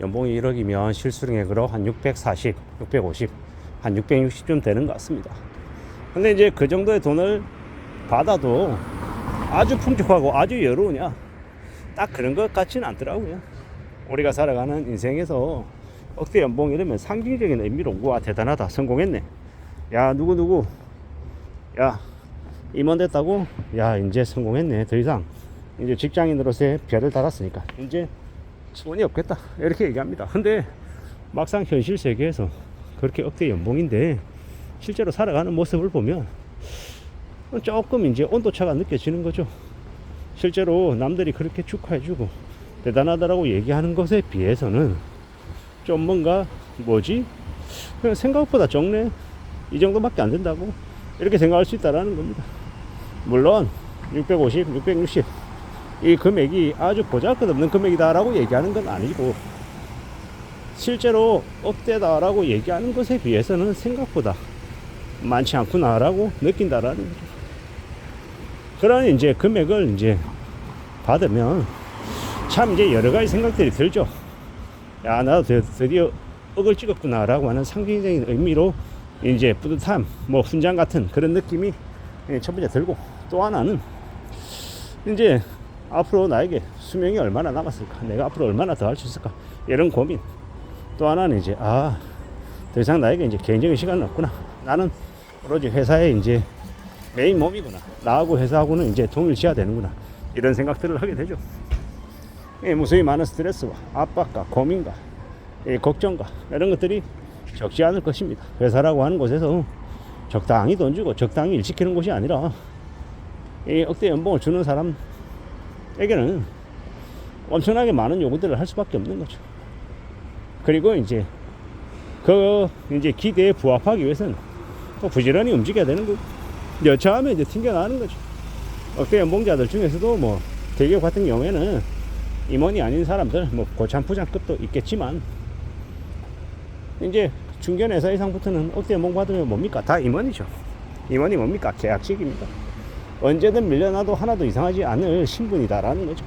연봉이 1억이면 실수령액으로 한 640, 650, 한 660쯤 되는 것 같습니다. 근데 이제 그 정도의 돈을 받아도 아주 풍족하고 아주 여로우냐? 딱 그런 것 같지는 않더라고요. 우리가 살아가는 인생에서 억대 연봉 이러면 상징적인 의미로 우와 대단하다 성공했네. 야 누구 누구 야 임원 됐다고 야 이제 성공했네 더 이상 이제 직장인으로서의 별을 달았으니까 이제 소원이 없겠다 이렇게 얘기합니다. 근데 막상 현실 세계에서 그렇게 억대 연봉인데 실제로 살아가는 모습을 보면 조금 이제 온도차가 느껴지는 거죠. 실제로 남들이 그렇게 축하해주고 대단하다라고 얘기하는 것에 비해서는 좀 뭔가 뭐지? 그냥 생각보다 적네. 이 정도밖에 안 된다고 이렇게 생각할 수 있다라는 겁니다. 물론 650, 660 이 금액이 아주 보잘것없는 금액이다라고 얘기하는 건 아니고 실제로 억대다라고 얘기하는 것에 비해서는 생각보다 많지 않구나라고 느낀다라는 거죠. 그런 이제 금액을 이제 받으면 참 이제 여러 가지 생각들이 들죠. 야, 나도 드- 드디어 억을 찍었구나라고 하는 상징적인 의미로 이제 뿌듯함, 뭐 훈장 같은 그런 느낌이 예, 첫 번째 들고 또 하나는 이제 앞으로 나에게 수명이 얼마나 남았을까? 내가 앞으로 얼마나 더 할 수 있을까? 이런 고민. 또 하나는 이제 아, 더 이상 나에게 이제 개인적인 시간은 없구나. 나는 오로지 회사에 이제 메인 몸이구나. 나하고 회사하고는 이제 동일시해야 되는구나. 이런 생각들을 하게 되죠. 예, 무수히 많은 스트레스와 압박과 고민과 예, 걱정과 이런 것들이 적지 않을 것입니다. 회사라고 하는 곳에서 적당히 돈 주고 적당히 일 시키는 곳이 아니라 이 억대 연봉을 주는 사람 에게는 엄청나게 많은 요구들을 할 수밖에 없는 거죠. 그리고 이제 그 이제 기대에 부합하기 위해서는 또 부지런히 움직여야 되는 거고 여차하면 이제 튕겨나가는 거죠. 억대 연봉자들 중에서도 뭐 대기업 같은 경우에는 임원이 아닌 사람들 뭐 고참부장급도 있겠지만 이제 중견 회사 이상부터는 억대 연봉 받으면 뭡니까 다 임원이죠. 임원이 뭡니까 계약직입니다. 언제든 밀려나도 하나도 이상하지 않을 신분이다라는 거죠.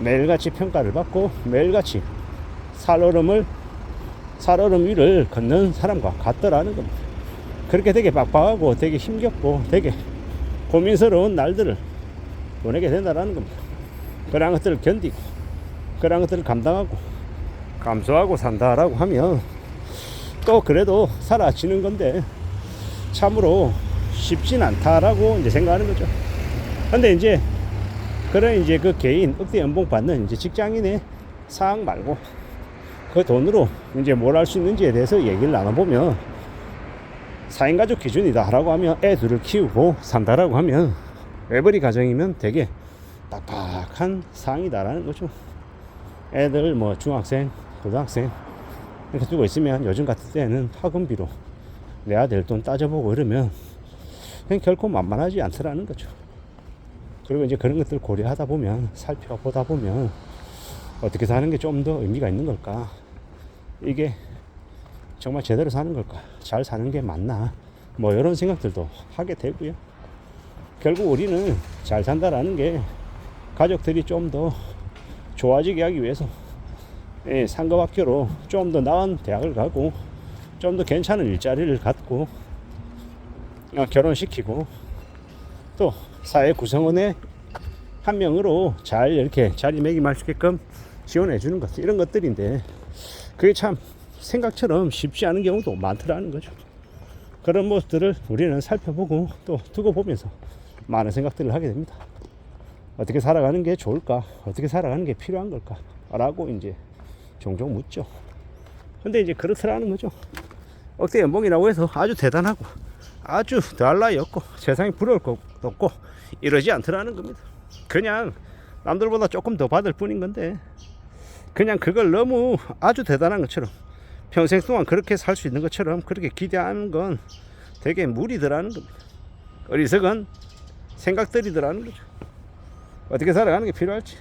매일같이 평가를 받고 매일같이 살얼음을 살얼음 위를 걷는 사람과 같더라는 겁니다. 그렇게 되게 빡빡하고 되게 힘겹고 되게 고민스러운 날들을 보내게 된다라는 겁니다. 그런 것들을 견디고 그런 것들을 감당하고 감수하고 산다라고 하면 또 그래도 살아지는 건데 참으로 쉽진 않다라고 이제 생각하는 거죠. 근데 이제 그런 이제 그 개인 억대 연봉 받는 이제 직장인의 상황 말고 그 돈으로 이제 뭘 할 수 있는지에 대해서 얘기를 나눠보면 4인 가족 기준이다라고 하면 애 둘을 키우고 산다라고 하면 외벌이 가정이면 되게 빡빡한 상황이다라는 거죠. 애들 뭐 중학생, 고등학생 이렇게 두고 있으면 요즘 같은 때는 학원비로 내야 될 돈 따져보고 이러면 그냥 결코 만만하지 않더라는 거죠. 그리고 이제 그런 것들 고려하다 보면 살펴보다 보면 어떻게 사는 게 좀 더 의미가 있는 걸까? 이게 정말 제대로 사는 걸까? 잘 사는 게 맞나? 뭐 이런 생각들도 하게 되고요. 결국 우리는 잘 산다라는 게 가족들이 좀 더 좋아지게 하기 위해서 예, 상급학교로 좀 더 나은 대학을 가고 좀 더 괜찮은 일자리를 갖고 어, 결혼시키고 또 사회 구성원의 한 명으로 잘 이렇게 자리매김할 수 있게끔 지원해 주는 것 이런 것들인데 그게 참 생각처럼 쉽지 않은 경우도 많더라는 거죠. 그런 모습들을 우리는 살펴보고 또 두고 보면서 많은 생각들을 하게 됩니다. 어떻게 살아가는 게 좋을까? 어떻게 살아가는 게 필요한 걸까? 라고 이제 종종 묻죠. 근데 이제 그렇더라는 거죠. 억대 연봉이라고 해서 아주 대단하고 아주 나위 없고 세상에 부러울 것도 없고 이러지 않더라는 겁니다. 그냥 남들보다 조금 더 받을 뿐인 건데 그냥 그걸 너무 아주 대단한 것처럼 평생 동안 그렇게 살 수 있는 것처럼 그렇게 기대하는 건 되게 무리더라는 겁니다. 어리석은 생각들이더라는 거죠. 어떻게 살아가는 게 필요할지,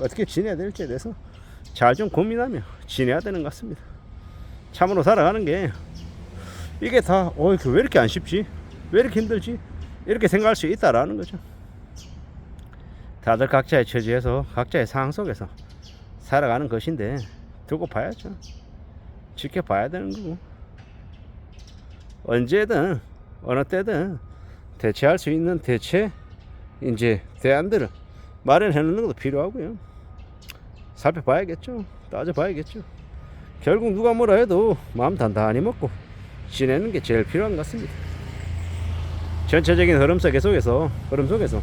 어떻게 지내야 될지에 대해서 잘 좀 고민하며 지내야 되는 것 같습니다. 참으로 살아가는 게 이게 다, 어, 왜 이렇게 안 쉽지? 왜 이렇게 힘들지? 이렇게 생각할 수 있다라는 거죠. 다들 각자의 처지에서 각자의 상황 속에서 살아가는 것인데 두고 봐야죠. 지켜봐야 되는 거고. 언제든 어느 때든 대체할 수 있는 대체 이제 대안들을 마련해 놓는 것도 필요하고요. 살펴봐야겠죠. 따져봐야겠죠. 결국 누가 뭐라 해도 마음 단단히 먹고 지내는 게 제일 필요한 것 같습니다. 전체적인 흐름 속에 속에서 흐름 속에서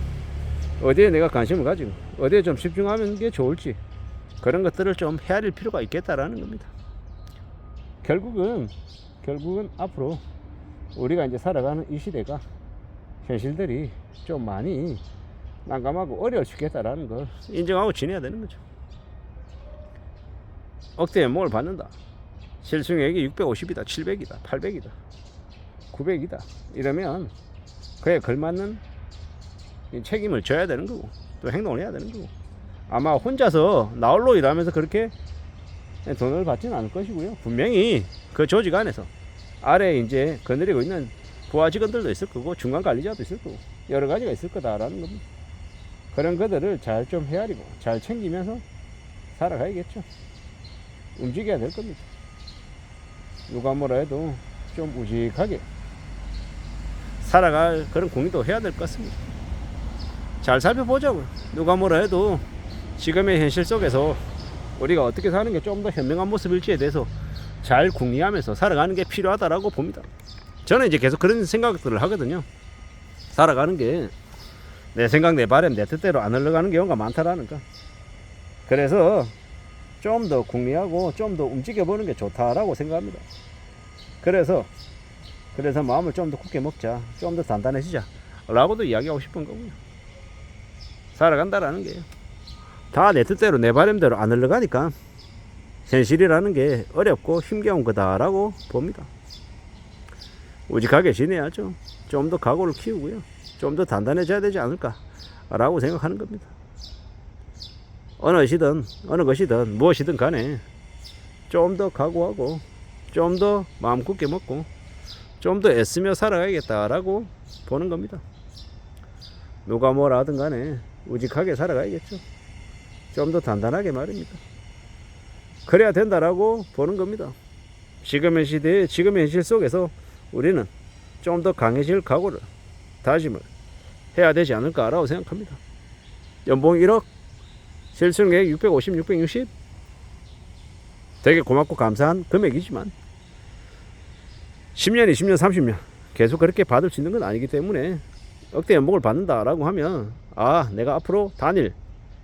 어디에 내가 관심을 가지고 어디에 좀 집중하는 게 좋을지 그런 것들을 좀 헤아릴 필요가 있겠다라는 겁니다. 결국은 결국은 앞으로 우리가 이제 살아가는 이 시대가 현실들이 좀 많이 난감하고 있겠다라는 걸 인정하고 지내야 되는 거죠. 억대에 뭘 받는다. 실승액이 650이다, 700이다, 800이다, 900이다. 이러면 그에 걸맞는 이 책임을 져야 되는 거고 또 행동을 해야 되는 거고 아마 혼자서 나홀로 일하면서 그렇게 돈을 받지는 않을 것이고요. 분명히 그 조직 안에서 아래 이제 거느리고 있는 부하 직원들도 있을 거고 중간 관리자도 있을 거고 여러 가지가 있을 거다라는 겁니다. 그런 것들을 잘 좀 헤아리고 잘 챙기면서 살아가야겠죠. 움직여야 될 겁니다. 누가 뭐라 해도 좀 우직하게 살아갈 그런 공유도 해야 될 것 같습니다. 잘 살펴보자고요. 누가 뭐라 해도 지금의 현실 속에서 우리가 어떻게 사는 게 좀 더 현명한 모습일지에 대해서 잘 궁리하면서 살아가는 게 필요하다라고 봅니다. 저는 이제 계속 그런 생각들을 하거든요. 살아가는 게 내 생각, 내 바람, 내 뜻대로 안 흘러가는 경우가 많다라는 거. 그래서 좀 더 궁리하고 좀 더 움직여보는 게 좋다라고 생각합니다. 그래서 그래서 마음을 좀 더 굳게 먹자, 좀 더 단단해지자, 라고도 이야기하고 싶은 거고요. 살아간다라는 게요. 다 내 뜻대로 내 바람대로 안 흘러가니까 현실이라는 게 어렵고 힘겨운 거다라고 봅니다. 우직하게 지내야죠. 좀 더 각오를 키우고요. 좀 더 단단해져야 되지 않을까라고 생각하는 겁니다. 어느 시든 어느 것이든 무엇이든 간에 좀 더 각오하고 좀 더 마음 굳게 먹고 좀 더 애쓰며 살아가야겠다라고 보는 겁니다. 누가 뭐라 하든 간에 우직하게 살아가야겠죠. 좀 더 단단하게 말입니다. 그래야 된다라고 보는 겁니다. 지금의 시대에 지금의 현실 속에서 우리는 좀 더 강해질 각오를 다짐을 해야 되지 않을까라고 생각합니다. 연봉 1억, 실수령액 650, 660 되게 고맙고 감사한 금액이지만 10년, 20년, 30년 계속 그렇게 받을 수 있는 건 아니기 때문에 억대 연봉을 받는다라고 하면 아 내가 앞으로 단일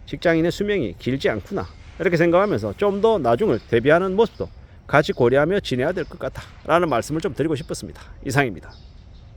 직장인의 수명이 길지 않구나 이렇게 생각하면서 좀 더 나중을 대비하는 모습도 같이 고려하며 지내야 될 것 같다라는 말씀을 좀 드리고 싶었습니다. 이상입니다.